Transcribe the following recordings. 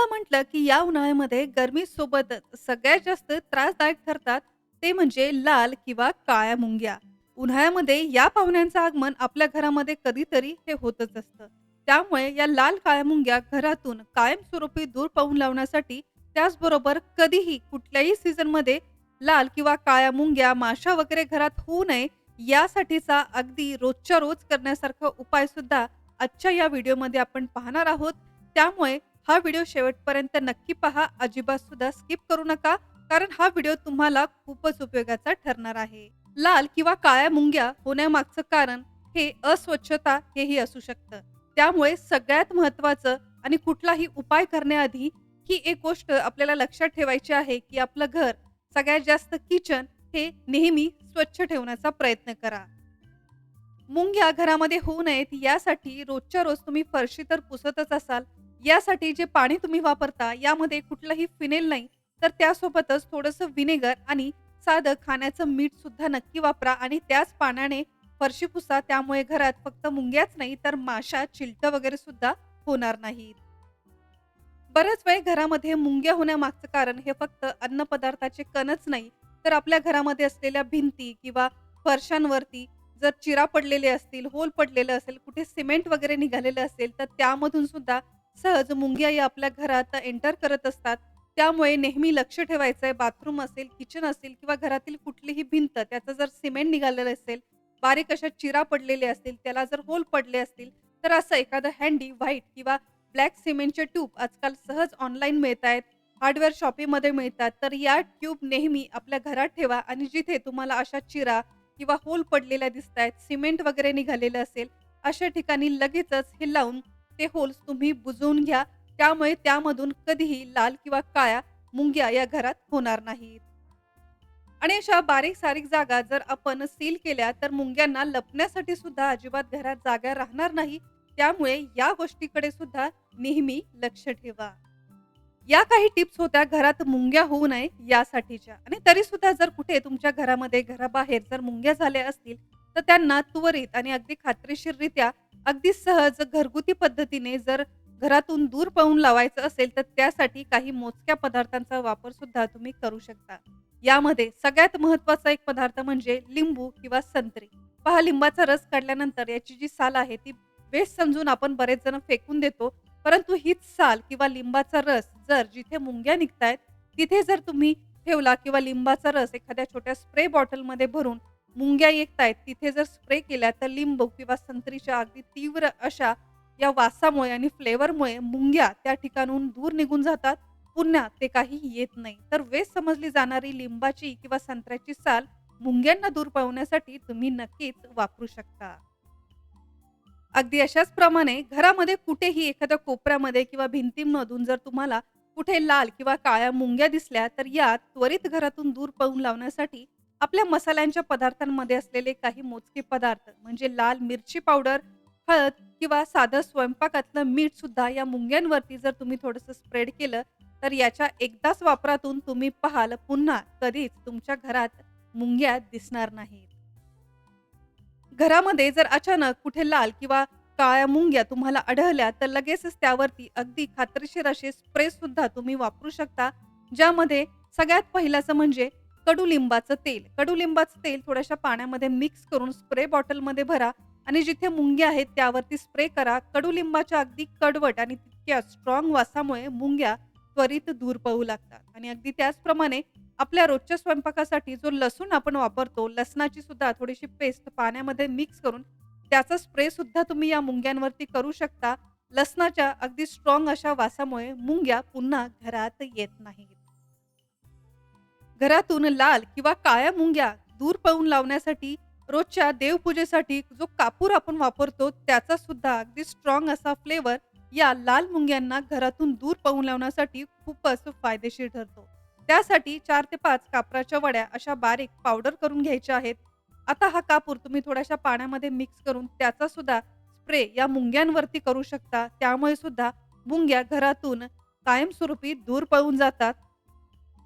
उन्हाळा म्हटलं की या उन्हाळ्यामध्ये गरमीसोबतच सगळ्यात जास्त त्रासदायक ठरतात ते म्हणजे लाल किंवा काळ्या मुंग्या. उन्हाळ्यामध्ये या पाहुण्यांचं आगमन आपल्या घरामध्ये कधीतरी हे होतच असतं. त्यामुळे या लाल काळ्या मुंग्या घरातून कायमस्वरूपी दूर पाहून लावण्यासाठी त्याचबरोबर कधीही कुठल्याही सीझनमध्ये लाल किंवा काळ्या मुंग्या, माशा वगैरे घरात होऊ नये यासाठीचा अगदी रोजच्या रोज करण्यासारखा उपाय सुद्धा आजच्या या व्हिडिओमध्ये आपण पाहणार आहोत. त्यामुळे हा व्हिडिओ शेवटपर्यंत नक्की पहा. अजिबात सुद्धा स्किप करू नका. कारण हा व्हिडिओ तुम्हाला खूपच उपयोगाचा ठरणार आहे. लाल किंवा काळ्या मुंग्या होण्यामागचं कारण हे अस्वच्छता हेही असू शकतं. त्यामुळे सगळ्यात महत्वाचं आणि कुठलाही उपाय करण्याआधी ही एक गोष्ट आपल्याला लक्षात ठेवायची आहे, की आपलं घर सगळ्यात जास्त किचन हे नेहमी स्वच्छ ठेवण्याचा प्रयत्न करा. मुंग्या घरामध्ये होऊ नयेत यासाठी रोजच्या रोज तुम्ही फरशी तर पुसतच असाल. यासाठी जे पाणी तुम्ही वापरता यामध्ये कुठलंही फिनेल नाही, तर त्यासोबतच थोडंसं व्हिनेगर आणि साधं खाण्याचं मीठ सुद्धा नक्की वापरा आणि त्याच पाण्याने फरशी पुसा. त्यामुळे घरात फक्त मुंग्याच नाही तर माशा, चिलट वगैरे सुद्धा होणार नाहीत. बऱ्याच वेळ घरामध्ये मुंग्या होण्यामागचं कारण हे फक्त अन्न पदार्थाचे कणच नाही, तर आपल्या घरामध्ये असलेल्या भिंती किंवा फरशांवरती जर चिरा पडलेले असतील, होल पडलेलं असेल, कुठे सिमेंट वगैरे निघालेलं असेल, तर त्यामधून सुद्धा सहज मुंग्या या आपल्या घरात एंटर करत असतात. त्यामुळे नेहमी लक्ष ठेवायचं आहे. बाथरूम असेल, किचन असेल किंवा घरातील कुठलीही भिंत त्याचं जर सिमेंट निघालेलं असेल, बारीक अशा चिरा पडलेले असतील, त्याला जर होल पडले असतील, तर असं एखादं हँडी व्हाईट किंवा ब्लॅक सिमेंटचे ट्यूब आजकाल सहज ऑनलाईन मिळतायत. हार्डवेअर शॉपिंगमध्ये मिळतात. तर या ट्यूब नेहमी आपल्या घरात ठेवा आणि जिथे तुम्हाला अशा चिरा किंवा होल पडलेल्या दिसतायत, सिमेंट वगैरे निघालेलं असेल, अशा ठिकाणी लगेचच हे लावून ते होल्स तुम्ही बुजवून घ्या. त्यामुळे त्यामधून कधीही लाल किंवा काळ्या मुंग्या या घरात होणार नाहीत. आणि अशा बारीक-सारीक जागा जर आपण सील केल्या, तर मुंग्यांना लपण्यासाठी सुद्धा अजिबात घरात जागा राहणार नाही. त्यामुळे या गोष्टीकडे सुद्धा नेहमी लक्ष ठेवा. या काही टिप्स होत्या घरात मुंग्या होऊ नये यासाठीच्या आणि तरी सुद्धा जर कुठे तुमच्या घरामध्ये, घराबाहेर जर मुंग्या झाल्या असतील, तर त्यांना त्वरित आणि अगदी खात्रीशीररित्या, अगदी सहज घरगुती पद्धतीने जर घरातून दूर पळून लावायचं असेल, तर त्यासाठी काही मोजक्या पदार्थांचा वापर सुद्धा तुम्ही करू शकता. यामध्ये सगळ्यात महत्त्वाचा एक पदार्थ म्हणजे लिंबू किंवा संत्री. पहा लिंबाचा रस काढल्यानंतर याची जी साल आहे ती वेस्ट समजून आपण बरेच जण फेकून देतो. परंतु हीच साल किंवा लिंबाचा रस जर जिथे मुंग्या निघतायत, तिथे जर तुम्ही ठेवला किंवा लिंबाचा रस एखाद्या छोट्या स्प्रे बॉटलमध्ये भरून मुंग्या येतायत तिथे जर स्प्रे केल्या, तर लिंबू किंवा संत्रीच्या अगदी तीव्र अशा या वासामुळे आणि फ्लेवरमुळे मुंग्या त्या ठिकाणाहून दूर निघून जातात. पुन्हा ते काही येत नाही. तर वेस्ट समजली जाणारी लिंबाची किंवा संत्र्याची साल मुंग्यांना दूर पळवण्यासाठी तुम्ही नक्कीच वापरू शकता. अगदी अशाच प्रमाणे घरामध्ये कुठेही एखाद्या कोपऱ्यामध्ये किंवा भिंतींमधून जर तुम्हाला कुठे लाल किंवा काळ्या मुंग्या दिसल्या, तर या त्वरित घरातून दूर पळून लावण्यासाठी आपल्या मसाल्यांच्या पदार्थांमध्ये असलेले काही मोजके पदार्थ म्हणजे लाल मिरची पावडर, हळद किंवा साधं स्वयंपाकातलं मीठ सुद्धा या मुंग्यांवरती जर तुम्ही थोडंसं स्प्रेड केलं, तर याच्या एकदाच वापरातून तुम्ही पाहाल पुन्हा कधीच तुमच्या घरात मुंग्या दिसणार नाहीत. घरामध्ये जर अचानक कुठे लाल किंवा काळ्या मुंग्या तुम्हाला आढळल्या, तर लगेचच त्यावरती अगदी खात्रीशीर असे स्प्रे सुद्धा तुम्ही वापरू शकता. ज्यामध्ये सगळ्यात पहिल्याचं म्हणजे कडुलिंबाचं तेल. कडुलिंबाचं तेल थोड्याशा पाण्यामध्ये मिक्स करून स्प्रे बॉटलमध्ये भरा आणि जिथे मुंग्या आहेत त्यावरती स्प्रे करा. कडुलिंबाच्या अगदी कडवट आणि तितक्या स्ट्रॉंग वासामुळे मुंग्या त्वरित दूर पळू लागतात. आणि अगदी त्याचप्रमाणे आपल्या रोजच्या स्वयंपाकासाठी जो लसूण आपण वापरतो, लसणाची सुद्धा थोडीशी पेस्ट पाण्यामध्ये मिक्स करून त्याचा स्प्रे सुद्धा तुम्ही या मुंग्यांवरती करू शकता. लसणाच्या अगदी स्ट्राँग अशा वासामुळे मुंग्या पुन्हा घरात येत नाहीत. घरातून लाल किंवा काळ्या मुंग्या दूर पळून लावण्यासाठी रोजच्या देवपूजेसाठी जो कापूर आपण वापरतो, त्याचा सुद्धा अगदी स्ट्रॉंग असा फ्लेवर या लाल मुंग्यांना घरातून दूर पळून लावण्यासाठी खूपच फायदेशीर ठरतो. त्यासाठी चार ते पाच कापराच्या वड्या अशा बारीक पावडर करून घ्यायच्या आहेत. आता हा कापूर तुम्ही थोड्याशा पाण्यामध्ये मिक्स करून त्याचा सुद्धा स्प्रे या मुंग्यांवरती करू शकता. त्यामुळे सुद्धा मुंग्या घरातून कायमस्वरूपी दूर पळून जातात.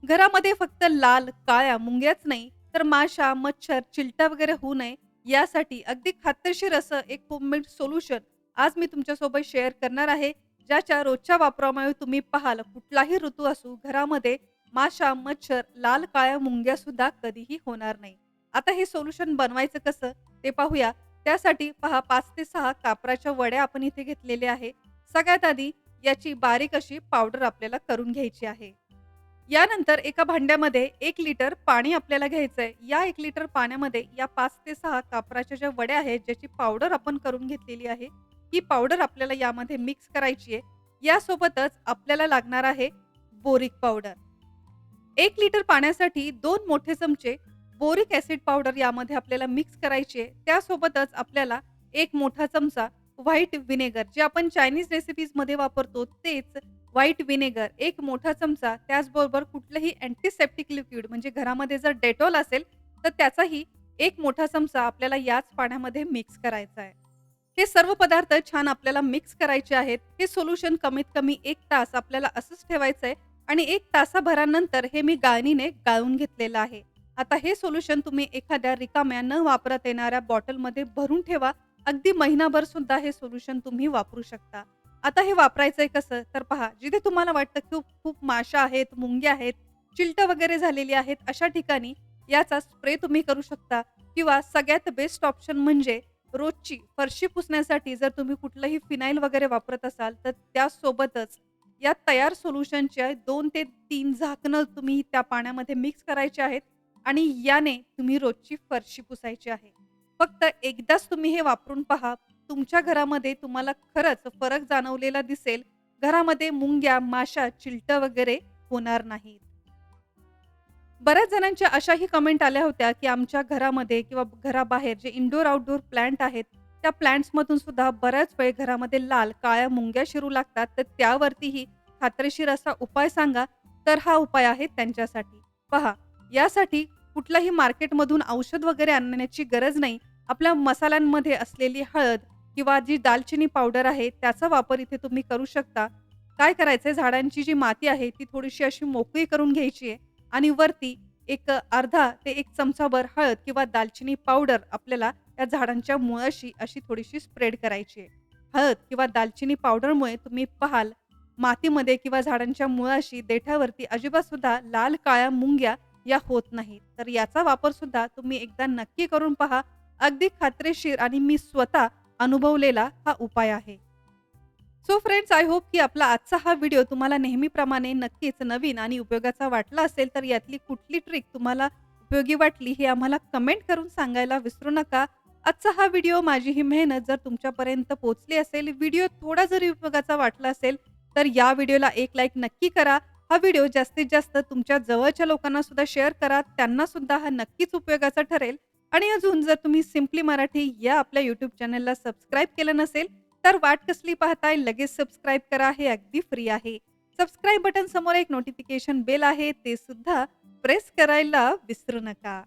घरामध्ये फक्त लाल, काळ्या मुंग्याच नाही, तर माशा, मच्छर, चिलटा वगैरे होऊ नये यासाठी अगदी खात्रीशीर असं एक होममेड सोल्युशन आज मी तुमच्यासोबत शेअर करणार आहे. ज्याच्या रोजच्या वापरामुळे तुम्ही पाहाल कुठलाही ऋतू असू घरामध्ये माशा, मच्छर, लाल काळ्या मुंग्या सुद्धा कधीही होणार नाही. आता हे सोल्युशन बनवायचं कसं ते पाहूया. त्यासाठी पहा पाच ते सहा कापराच्या वड्या आपण इथे घेतलेल्या आहे. सगळ्यात आधी याची बारीक अशी पावडर आपल्याला करून घ्यायची आहे. यानंतर एका भांड्यामध्ये 1 लिटर पाणी आपल्याला घ्यायचंय. या 1 लिटर पाण्यामध्ये या 5 ते 6 कापराच्या ज्या वड्या आहेत, ज्याची पावडर आपण करून घेतलेली आहे, ही पावडर आपल्याला यामध्ये मिक्स करायची आहे. यासोबतच आपल्याला लागणार आहे बोरिक पावडर. 1 लिटर पाण्यासाठी 2 मोठे चमचे बोरिक ॲसिड पावडर यामध्ये आपल्याला मिक्स करायची आहे. त्यासोबतच आपल्याला 1 मोठा चमचा व्हाईट व्हिनेगर जे आपण चायनीज रेसिपीजमध्ये वापरतो तेच व्हाईट व्हिनेगर एक मोठा चमचा, त्याचबरोबर कुठलंही अँटीसेप्टिक लिक्विड म्हणजे घरामध्ये जर डेटॉल असेल, तर त्याचाही एक मोठा चमचा आपल्याला याच पाण्यामध्ये मिक्स करायचा आहे. हे सर्व पदार्थ छान आपल्याला मिक्स करायचे आहेत. हे सोल्युशन कमीत कमी एक तास आपल्याला असंच ठेवायचं आहे आणि एक तासाभरानंतर हे मी गाळणीने गाळून घेतलेलं आहे. आता हे सोल्युशन तुम्ही एखाद्या रिकाम्या न वापरत येणाऱ्या बॉटलमध्ये भरून ठेवा. अगदी महिनाभर सुद्धा हे सोल्युशन तुम्ही वापरू शकता. आता हे वापरायचंय कसं? तर पहा जिथे तुम्हाला वाटतं खूप खूप माशा आहेत, मुंग्या आहेत, चिलटं वगैरे झालेली आहेत, अशा ठिकाणी याचा स्प्रे तुम्ही करू शकता किंवा सगळ्यात बेस्ट ऑप्शन म्हणजे रोजची फरशी पुसण्यासाठी जर तुम्ही कुठलंही फिनाईल वगैरे वापरत असाल, तर त्यासोबतच या तयार सोल्युशनच्या दोन ते तीन झाकणं तुम्ही त्या पाण्यामध्ये मिक्स करायचे आहेत आणि याने तुम्ही रोजची फरशी पुसायची आहे. फक्त एकदाच तुम्ही हे वापरून पहा. तुमच्या घरामध्ये तुम्हाला खरंच फरक जाणवलेला दिसेल. घरामध्ये मुंग्या, माशा, चिलट वगैरे होणार नाहीत. बऱ्याच जणांच्या अशाही कमेंट आल्या होत्या, की आमच्या घरामध्ये किंवा घराबाहेर जे इनडोअर, आउटडोअर प्लांट आहेत, त्या प्लांट्समधून सुद्धा बऱ्याच वेळ घरामध्ये लाल, काळ्या मुंग्या शिरू लागतात. तर त्यावरतीही खात्रीशीर असा उपाय सांगा. तर हा उपाय आहे त्यांच्यासाठी. पहा, यासाठी कुठल्याही मार्केटमधून औषध वगैरे आणण्याची गरज नाही. आपल्या मसाल्यांमध्ये असलेली हळद किंवा जी दालचिनी पावडर आहे, त्याचा वापर इथे तुम्ही करू शकता. काय करायचंय झाडांची जी माती आहे, ती थोडीशी अशी मोकळी करून घ्यायची आहे आणि वरती एक अर्धा ते एक चमचाभर हळद किंवा दालचिनी पावडर आपल्याला त्या झाडांच्या मुळाशी अशी थोडीशी स्प्रेड करायची आहे. हळद किंवा दालचिनी पावडरमुळे तुम्ही पाहाल मातीमध्ये किंवा झाडांच्या मुळाशी, देठावरती अजिबात सुद्धा लाल, काळ्या मुंग्या या होत नाहीत. तर याचा वापर सुद्धा तुम्ही एकदा नक्की करून पहा. अगदी खात्रीशीर आणि मी स्वतः अनुभवलेला हा उपाय आहे. सो फ्रेंड्स आय होप की आपला आजचा हा व्हिडिओ तुम्हाला नेहमीप्रमाणे नक्कीच नवीन आणि उपयोगाचा वाटला असेल. तर यातली कुठली ट्रिक तुम्हाला उपयोगी वाटली हे आम्हाला कमेंट करून सांगायला विसरू नका. आजचा हा व्हिडिओ माझी ही मेहनत जर तुमच्यापर्यंत पोहोचली असेल, व्हिडिओ थोडा जरी उपयोगाचा वाटला असेल, तर या व्हिडिओला एक लाईक नक्की करा. हा व्हिडिओ जास्तीत जास्त तुमच्या जवळच्या लोकांना सुद्धा शेअर करा. त्यांना सुद्धा हा नक्कीच उपयोगाचा ठरेल. आणि अजून जर तुम्ही सिम्पली मराठी या आपल्या यूट्यूब चॅनलला सबस्क्राईब केलं नसेल, तर वाट कसली पाहताय? लगेच सबस्क्राईब करा. हे अगदी फ्री आहे. सबस्क्राईब बटन समोर एक नोटिफिकेशन बेल आहे, ते सुद्धा प्रेस करायला विसरू नका.